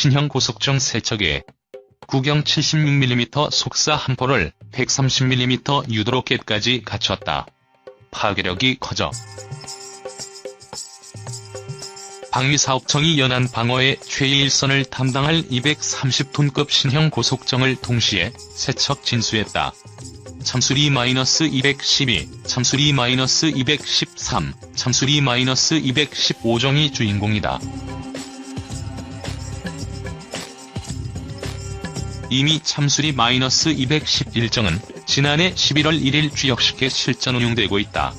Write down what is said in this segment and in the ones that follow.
신형 고속정 세척에 구경 76mm 속사 한 포를 130mm 유도로켓까지 갖췄다. 파괴력이 커져 방위사업청이 연안 방어의 최일선을 담당할 230톤급 신형 고속정을 동시에 세척 진수했다. 참수리 마이너스 212, 참수리 마이너스 213, 참수리 마이너스 215정이 주인공이다. 이미 참수리 마이너스 211정은 지난해 11월 1일 주역식에 실전 운용되고 있다.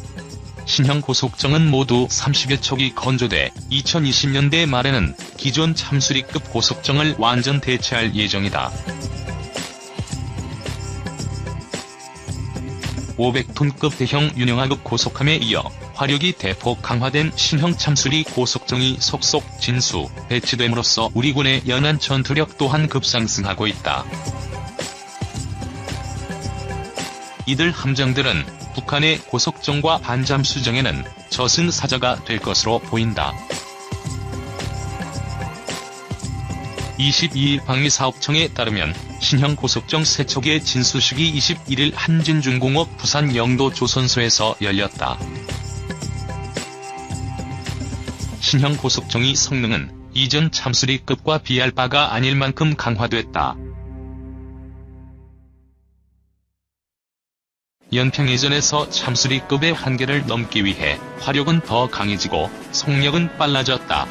신형 고속정은 모두 30여 척이 건조돼 2020년대 말에는 기존 참수리급 고속정을 완전 대체할 예정이다. 500톤급 대형 윤영하급 고속함에 이어 화력이 대폭 강화된 신형 참수리 고속정이 속속 진수, 배치됨으로써 우리 군의 연안 전투력 또한 급상승하고 있다. 이들 함정들은 북한의 고속정과 반잠 수정에는 저승 사자가 될 것으로 보인다. 22일 방위사업청에 따르면 신형 고속정 세척의 진수식이 21일 한진중공업 부산 영도 조선소에서 열렸다. 신형 고속정의 성능은 이전 참수리급과 비할 바가 아닐 만큼 강화됐다. 연평해전에서 참수리급의 한계를 넘기 위해 화력은 더 강해지고 속력은 빨라졌다.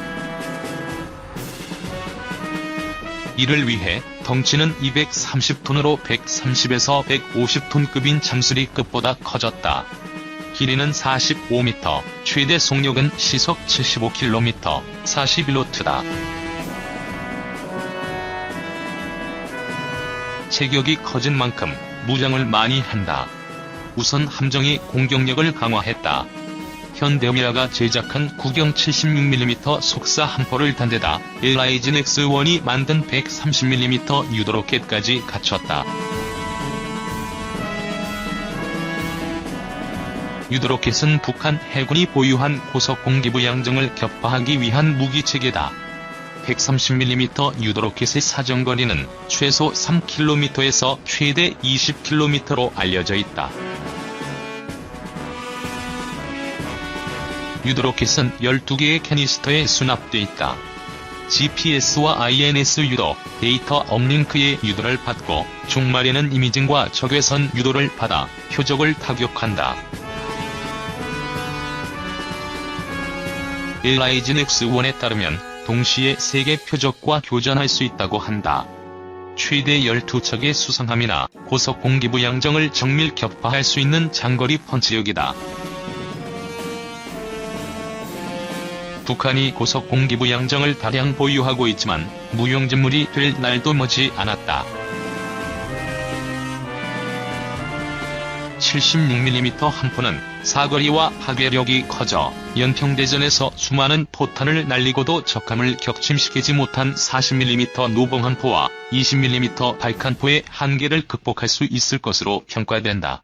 이를 위해 덩치는 230톤으로 130에서 150톤급인 참수리급보다 커졌다. 길이는 45m, 최대 속력은 시속 75km, 41노트다. 체격이 커진 만큼 무장을 많이 한다. 우선 함정이 공격력을 강화했다. 현대미라가 제작한 구경 76mm 속사 한 포를 단대다 일라이진 X1이 만든 130mm 유도로켓까지 갖췄다. 유도로켓은 북한 해군이 보유한 고속 공기부 양정을 격파하기 위한 무기체계다. 130mm 유도로켓의 사정거리는 최소 3km에서 최대 20km로 알려져 있다. 유도로켓은 12개의 캐니스터에 수납돼 있다. GPS와 INS 유도, 데이터 업링크의 유도를 받고 중말에는 이미징과 적외선 유도를 받아 표적을 타격한다. 일라이진 X1에 따르면 동시에 3개 표적과 교전할 수 있다고 한다. 최대 12척의 수상함이나 고속 공기부 양정을 정밀 격파할 수 있는 장거리 펀치력이다. 북한이 고속 공기부 양정을 다량 보유하고 있지만 무용지물이 될 날도 머지 않았다. 76mm 한 포는 사거리와 파괴력이 커져 연평대전에서 수많은 포탄을 날리고도 적함을 격침시키지 못한 40mm 노봉 한 포와 20mm 발칸포의 한계를 극복할 수 있을 것으로 평가된다.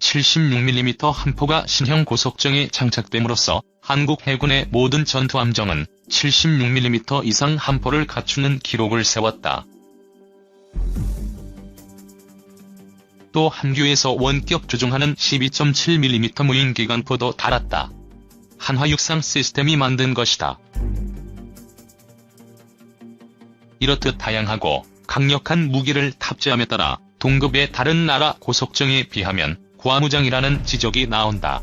76mm 한 포가 신형 고속정에 장착됨으로써 한국 해군의 모든 전투함정은 76mm 이상 한 포를 갖추는 기록을 세웠다. 또 한교에서 원격 조종하는 12.7mm 무인 기관포도 달았다. 한화육상 시스템이 만든 것이다. 이렇듯 다양하고 강력한 무기를 탑재함에 따라 동급의 다른 나라 고속정에 비하면 과무장이라는 지적이 나온다.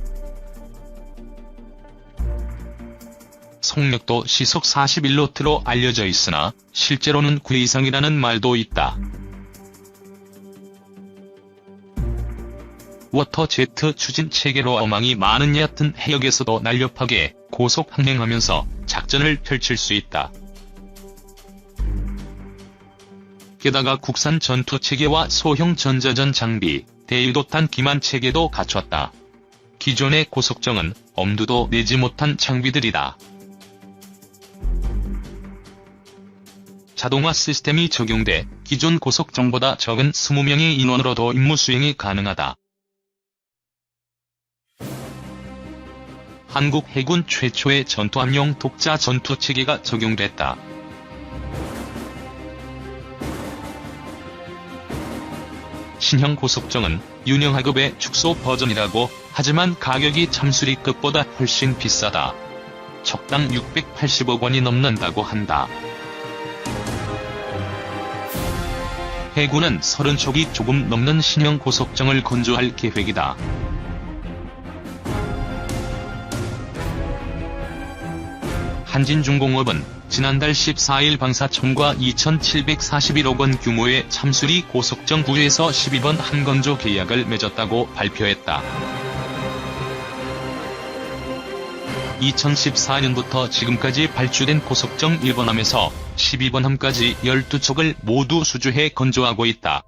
속력도 시속 41노트로 알려져 있으나 실제로는 9 이상이라는 말도 있다. 워터제트 추진 체계로 어망이 많은 얕은 해역에서도 날렵하게 고속 항행하면서 작전을 펼칠 수 있다. 게다가 국산 전투 체계와 소형 전자전 장비, 대유도탄 기만 체계도 갖췄다. 기존의 고속정은 엄두도 내지 못한 장비들이다. 자동화 시스템이 적용돼 기존 고속정보다 적은 20명의 인원으로도 임무 수행이 가능하다. 한국 해군 최초의 전투함용 독자 전투 체계가 적용됐다. 신형 고속정은 윤영하급의 축소 버전이라고 하지만 가격이 참수리급보다 훨씬 비싸다. 적당 680억 원이 넘는다고 한다. 해군은 30척이 조금 넘는 신형 고속정을 건조할 계획이다. 한진중공업은 지난달 14일 방사청과 2,741억 원 규모의 참수리 고속정 구에서 12번 한건조 계약을 맺었다고 발표했다. 2014년부터 지금까지 발주된 고속정 1번함에서 12번함까지 12척을 모두 수주해 건조하고 있다.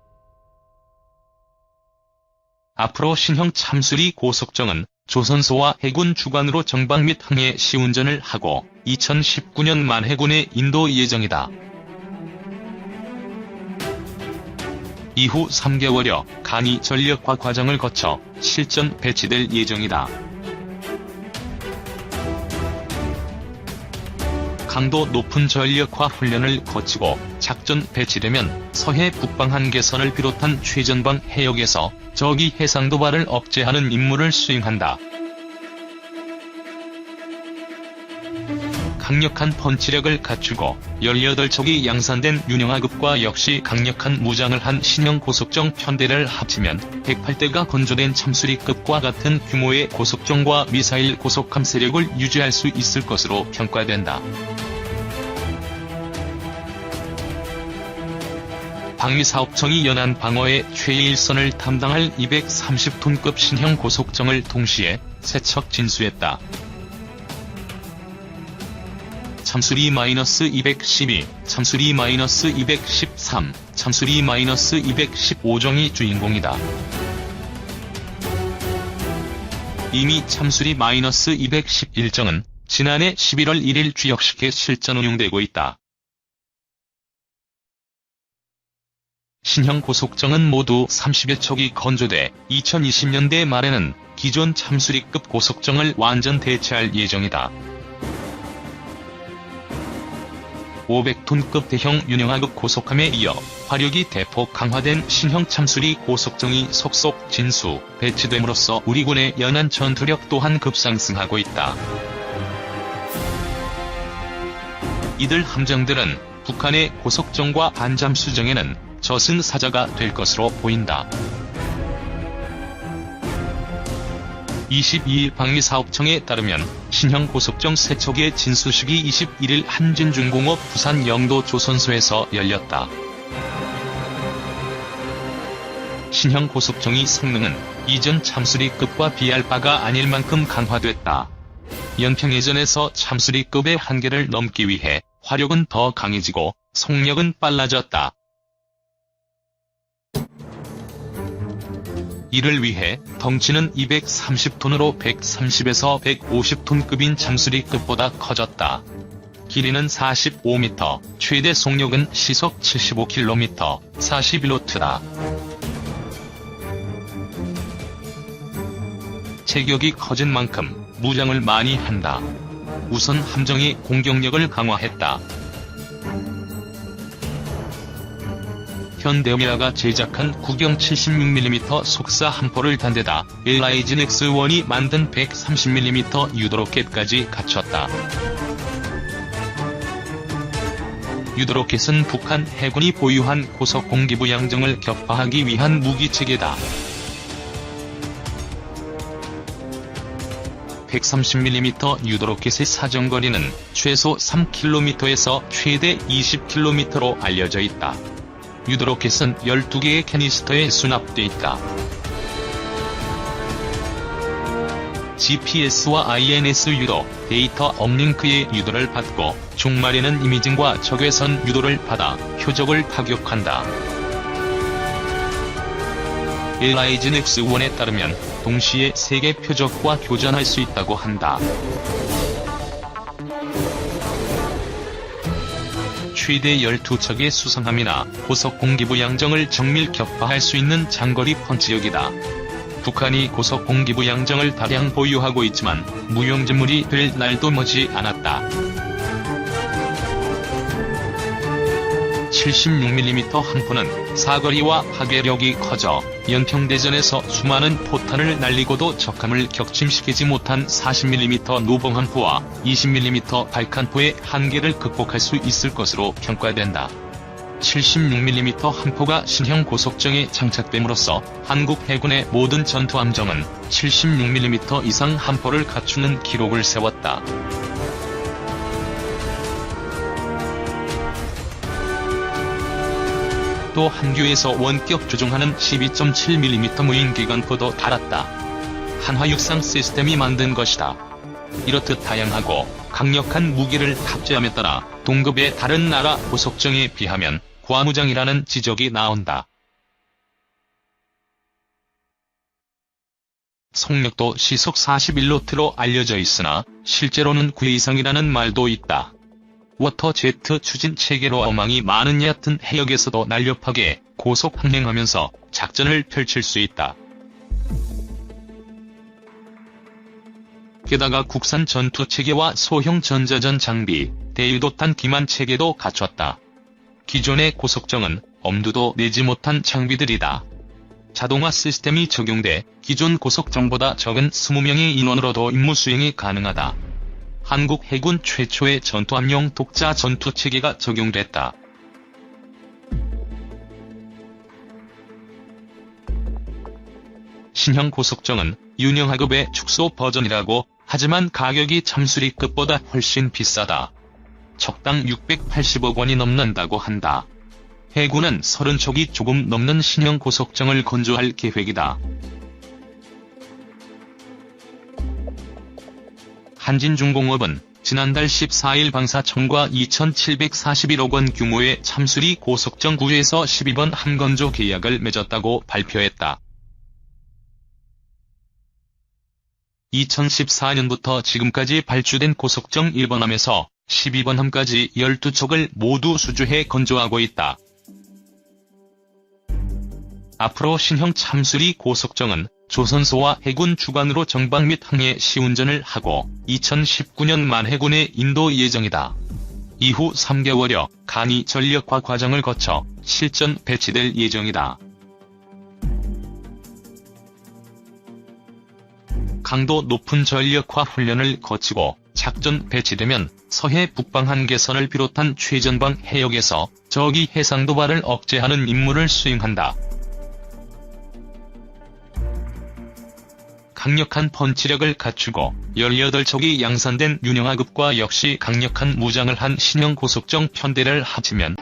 앞으로 신형 참수리 고속정은 조선소와 해군 주관으로 정박 및 항해 시운전을 하고 2019년 만 해군에 인도 예정이다. 이후 3개월여 간이 전력화 과정을 거쳐 실전 배치될 예정이다. 강도 높은 전력화 훈련을 거치고 작전 배치되면 서해 북방 한계선을 비롯한 최전방 해역에서 적이 해상 도발을 억제하는 임무를 수행한다. 강력한 펀치력을 갖추고 18척이 양산된 윤영하급과 역시 강력한 무장을 한 신형 고속정 편대를 합치면 108대가 건조된 참수리급과 같은 규모의 고속정과 미사일 고속함 세력을 유지할 수 있을 것으로 평가된다. 방위사업청이 연안 방어의 최일선을 담당할 230톤급 신형 고속정을 동시에 세척 진수했다. 참수리-212, 참수리-213, 참수리-215정이 주인공이다. 이미 참수리-211정은 지난해 11월 1일 주역식에 실전 운용되고 있다. 신형 고속정은 모두 30여 척이 건조돼 2020년대 말에는 기존 참수리급 고속정을 완전 대체할 예정이다. 500톤급 대형 윤영하급 고속함에 이어 화력이 대폭 강화된 신형 참수리 고속정이 속속 진수, 배치됨으로써 우리 군의 연안 전투력 또한 급상승하고 있다. 이들 함정들은 북한의 고속정과 반잠수정에는 저승사자가 될 것으로 보인다. 22일 방위사업청에 따르면 신형 고속정 세척의 진수식이 21일 한진중공업 부산 영도 조선소에서 열렸다. 신형 고속정이 성능은 이전 참수리급과 비할 바가 아닐 만큼 강화됐다. 연평해전에서 참수리급의 한계를 넘기 위해 화력은 더 강해지고 속력은 빨라졌다. 이를 위해 덩치는 230톤으로 130에서 150톤급인 참수리급보다 커졌다. 길이는 45m, 최대 속력은 시속 75km, 41노트다. 체격이 커진 만큼 무장을 많이 한다. 우선 함정의 공격력을 강화했다. 현대미아가 제작한 구경 76mm 속사 함포를 단대다 엘라이진 X1이 만든 130mm 유도로켓까지 갖췄다. 유도로켓은 북한 해군이 보유한 고속 공기부 양정을 격파하기 위한 무기체계다. 130mm 유도로켓의 사정거리는 최소 3km에서 최대 20km로 알려져 있다. 유도로켓은 12개의 캐니스터에 수납돼 있다. GPS와 INS 유도, 데이터 업링크의 유도를 받고 중말에는 이미징과 적외선 유도를 받아 표적을 타격한다. 엘라이즌 X1에 따르면 동시에 3개 표적과 교전할 수 있다고 한다. 최대 12척의 수상함이나 고속 공기부 양정을 정밀 격파할 수 있는 장거리 펀치력이다. 북한이 고속 공기부 양정을 다량 보유하고 있지만 무용지물이 될 날도 머지 않았다. 76mm 함포는 사거리와 파괴력이 커져 연평대전에서 수많은 포탄을 날리고도 적함을 격침시키지 못한 40mm 노봉 함포와 20mm 발칸포의 한계를 극복할 수 있을 것으로 평가된다. 76mm 함포가 신형 고속정에 장착됨으로써 한국 해군의 모든 전투함정은 76mm 이상 함포를 갖추는 기록을 세웠다. 또 한교에서 원격 조종하는 12.7mm 무인기관 포도 달았다. 한화 육상 시스템이 만든 것이다. 이렇듯 다양하고 강력한 무기를 탑재함에 따라 동급의 다른 나라 고속정에 비하면 과무장이라는 지적이 나온다. 속력도 시속 41노트로 알려져 있으나 실제로는 9 이상이라는 말도 있다. 워터 제트 추진 체계로 어망이 많은 얕은 해역에서도 날렵하게 고속 항행하면서 작전을 펼칠 수 있다. 게다가 국산 전투 체계와 소형 전자전 장비, 대유도탄 기만 체계도 갖췄다. 기존의 고속정은 엄두도 내지 못한 장비들이다. 자동화 시스템이 적용돼 기존 고속정보다 적은 20명의 인원으로도 임무 수행이 가능하다. 한국 해군 최초의 전투함용 독자 전투 체계가 적용됐다. 신형 고속정은 윤영하급의 축소 버전이라고 하지만 가격이 참수리급보다 훨씬 비싸다. 적당 680억 원이 넘는다고 한다. 해군은 30척이 조금 넘는 신형 고속정을 건조할 계획이다. 한진중공업은 지난달 14일 방사청과 2,741억 원 규모의 참수리 고속정 구에서 12번 함건조 계약을 맺었다고 발표했다. 2014년부터 지금까지 발주된 고속정 1번함에서 12번함까지 12척을 모두 수주해 건조하고 있다. 앞으로 신형 참수리 고속정은 조선소와 해군 주관으로 정박 및 항해 시운전을 하고 2019년 만 해군에 인도 예정이다. 이후 3개월여 간이 전력화 과정을 거쳐 실전 배치될 예정이다. 강도 높은 전력화 훈련을 거치고 작전 배치되면 서해 북방 한계선을 비롯한 최전방 해역에서 적이 해상 도발을 억제하는 임무를 수행한다. 강력한 펀치력을 갖추고 18척이 양산된 윤영하급과 역시 강력한 무장을 한 신형 고속정 편대를 합치면